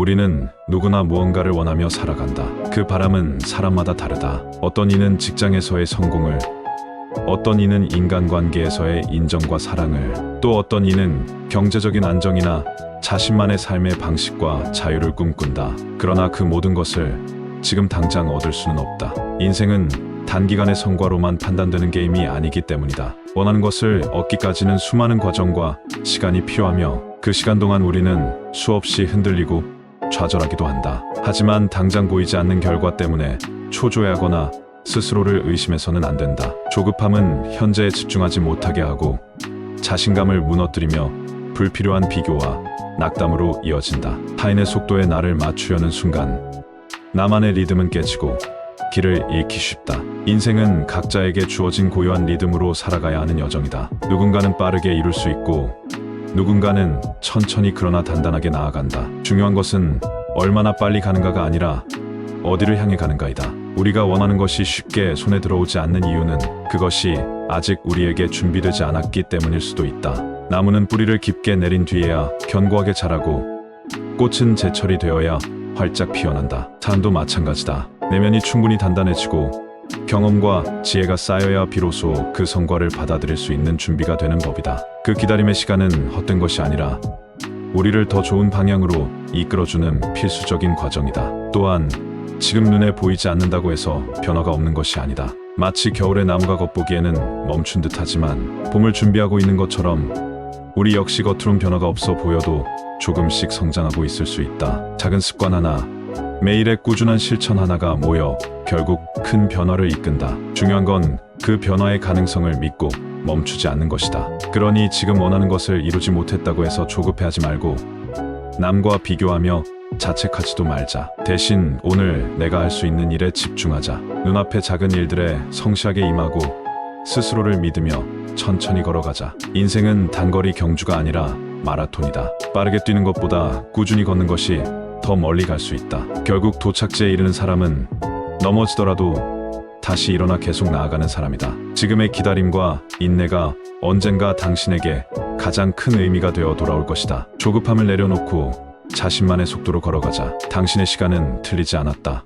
우리는 누구나 무언가를 원하며 살아간다. 그 바람은 사람마다 다르다. 어떤 이는 직장에서의 성공을, 어떤 이는 인간관계에서의 인정과 사랑을, 또 어떤 이는 경제적인 안정이나 자신만의 삶의 방식과 자유를 꿈꾼다. 그러나 그 모든 것을 지금 당장 얻을 수는 없다. 인생은 단기간의 성과로만 판단되는 게임이 아니기 때문이다. 원하는 것을 얻기까지는 수많은 과정과 시간이 필요하며 그 시간 동안 우리는 수없이 흔들리고 좌절하기도 한다. 하지만 당장 보이지 않는 결과 때문에 초조해하거나 스스로를 의심해서는 안 된다. 조급함은 현재에 집중하지 못하게 하고 자신감을 무너뜨리며 불필요한 비교와 낙담으로 이어진다. 타인의 속도에 나를 맞추려는 순간 나만의 리듬은 깨지고 길을 잃기 쉽다. 인생은 각자에게 주어진 고유한 리듬으로 살아가야 하는 여정이다. 누군가는 빠르게 이룰 수 있고 누군가는 천천히 그러나 단단하게 나아간다. 중요한 것은 얼마나 빨리 가는가가 아니라 어디를 향해 가는가이다. 우리가 원하는 것이 쉽게 손에 들어오지 않는 이유는 그것이 아직 우리에게 준비되지 않았기 때문일 수도 있다. 나무는 뿌리를 깊게 내린 뒤에야 견고하게 자라고 꽃은 제철이 되어야 활짝 피어난다. 삶도 마찬가지다. 내면이 충분히 단단해지고 경험과 지혜가 쌓여야 비로소 그 성과를 받아들일 수 있는 준비가 되는 법이다. 그 기다림의 시간은 헛된 것이 아니라 우리를 더 좋은 방향으로 이끌어주는 필수적인 과정이다. 또한 지금 눈에 보이지 않는다고 해서 변화가 없는 것이 아니다. 마치 겨울의 나무가 겉보기에는 멈춘 듯하지만 봄을 준비하고 있는 것처럼 우리 역시 겉으론 변화가 없어 보여도 조금씩 성장하고 있을 수 있다. 작은 습관 하나, 매일의 꾸준한 실천 하나가 모여 결국 큰 변화를 이끈다. 중요한 건 그 변화의 가능성을 믿고 멈추지 않는 것이다. 그러니 지금 원하는 것을 이루지 못했다고 해서 조급해하지 말고 남과 비교하며 자책하지도 말자. 대신 오늘 내가 할 수 있는 일에 집중하자. 눈앞의 작은 일들에 성실하게 임하고 스스로를 믿으며 천천히 걸어가자. 인생은 단거리 경주가 아니라 마라톤이다. 빠르게 뛰는 것보다 꾸준히 걷는 것이 더 멀리 갈 수 있다. 결국 도착지에 이르는 사람은 넘어지더라도 다시 일어나 계속 나아가는 사람이다. 지금의 기다림과 인내가 언젠가 당신에게 가장 큰 의미가 되어 돌아올 것이다. 조급함을 내려놓고 자신만의 속도로 걸어가자. 당신의 시간은 틀리지 않았다.